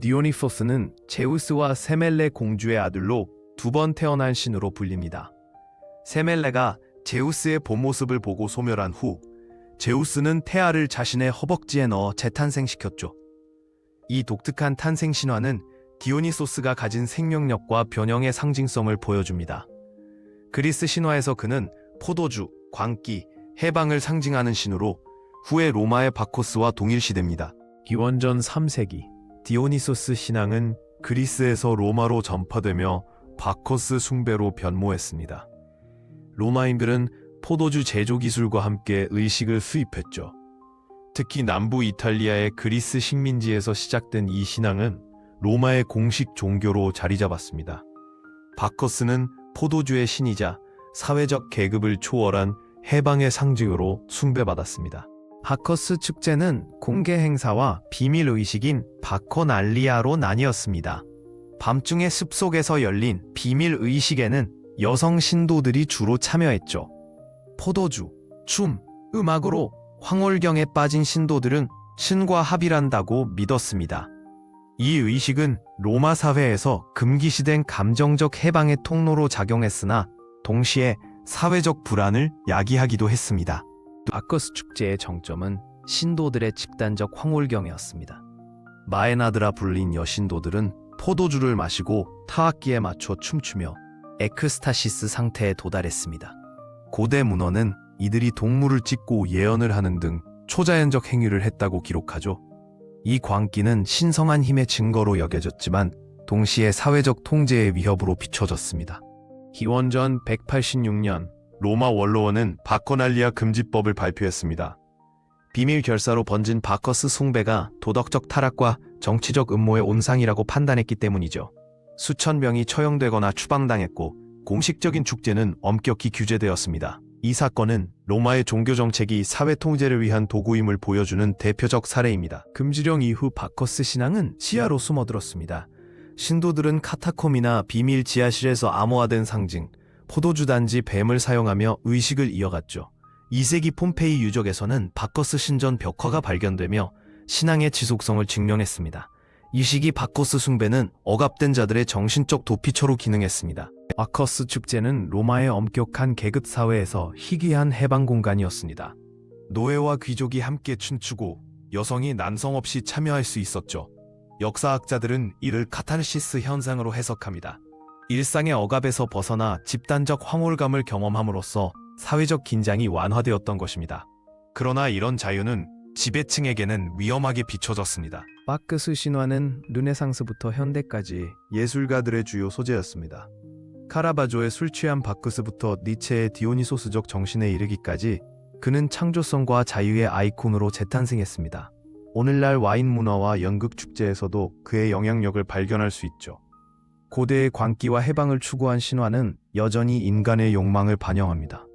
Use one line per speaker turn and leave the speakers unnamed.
디오니소스는 제우스와 세멜레 공주의 아들로 두 번 태어난 신으로 불립니다. 세멜레가 제우스의 본 모습을 보고 소멸한 후 제우스는 태아를 자신의 허벅지에 넣어 재탄생시켰죠. 이 독특한 탄생 신화는 디오니소스가 가진 생명력과 변형의 상징성을 보여줍니다. 그리스 신화에서 그는 포도주, 광기, 해방을 상징하는 신으로 후에 로마의 바코스와 동일시됩니다. 기원전 3세기 디오니소스 신앙은 그리스에서 로마로 전파되며 바코스 숭배로 변모했습니다. 로마인들은 포도주 제조 기술과 함께 의식을 수입했죠. 특히 남부 이탈리아의 그리스 식민지에서 시작된 이 신앙은 로마의 공식 종교로 자리 잡았습니다. 바커스는 포도주의 신이자 사회적 계급을 초월한 해방의 상징으로 숭배받았습니다. 바커스 축제는 공개 행사와 비밀 의식인 바코날리아로 나뉘었습니다. 밤중에 숲속에서 열린 비밀 의식에는 여성 신도들이 주로 참여했죠. 포도주, 춤, 음악으로 황홀경에 빠진 신도들은 신과 합일한다고 믿었습니다. 이 의식은 로마 사회에서 금기시된 감정적 해방의 통로로 작용했으나 동시에 사회적 불안을 야기하기도 했습니다. 아커스 축제의 정점은 신도들의 집단적 황홀경이었습니다. 마에나드라 불린 여신도들은 포도주를 마시고 타악기에 맞춰 춤추며 에크스타시스 상태에 도달했습니다. 고대 문헌은 이들이 동물을 찍고 예언을 하는 등 초자연적 행위를 했다고 기록하죠. 이 광기는 신성한 힘의 증거로 여겨졌지만 동시에 사회적 통제의 위협으로 비춰졌습니다. 기원전 186년 로마 원로원은 바코날리아 금지법을 발표했습니다. 비밀 결사로 번진 바커스 숭배가 도덕적 타락과 정치적 음모의 온상이라고 판단했기 때문이죠. 수천 명이 처형되거나 추방당했고 공식적인 축제는 엄격히 규제되었습니다. 이 사건은 로마의 종교 정책이 사회 통제를 위한 도구임을 보여주는 대표적 사례입니다. 금지령 이후 바커스 신앙은 시야로 숨어들었습니다. 신도들은 카타콤이나 비밀 지하실에서 암호화된 상징, 포도주 단지 뱀을 사용하며 의식을 이어갔죠. 2세기 폼페이 유적에서는 바커스 신전 벽화가 발견되며 신앙의 지속성을 증명했습니다. 이 시기 바커스 숭배는 억압된 자들의 정신적 도피처로 기능했습니다. 바커스 축제는 로마의 엄격한 계급 사회에서 희귀한 해방 공간이었습니다. 노예와 귀족이 함께 춤추고 여성이 난성 없이 참여할 수 있었죠. 역사학자들은 이를 카타르시스 현상으로 해석합니다. 일상의 억압에서 벗어나 집단적 황홀감을 경험함으로써 사회적 긴장이 완화되었던 것입니다. 그러나 이런 자유는 지배층에게는 위험하게 비춰졌습니다. 바크스 신화는 르네상스부터 현대까지 예술가들의 주요 소재였습니다. 카라바조의 술 취한 바크스부터 니체의 디오니소스적 정신에 이르기까지 그는 창조성과 자유의 아이콘으로 재탄생했습니다. 오늘날 와인 문화와 연극 축제에서도 그의 영향력을 발견할 수 있죠. 고대의 광기와 해방을 추구한 신화는 여전히 인간의 욕망을 반영합니다.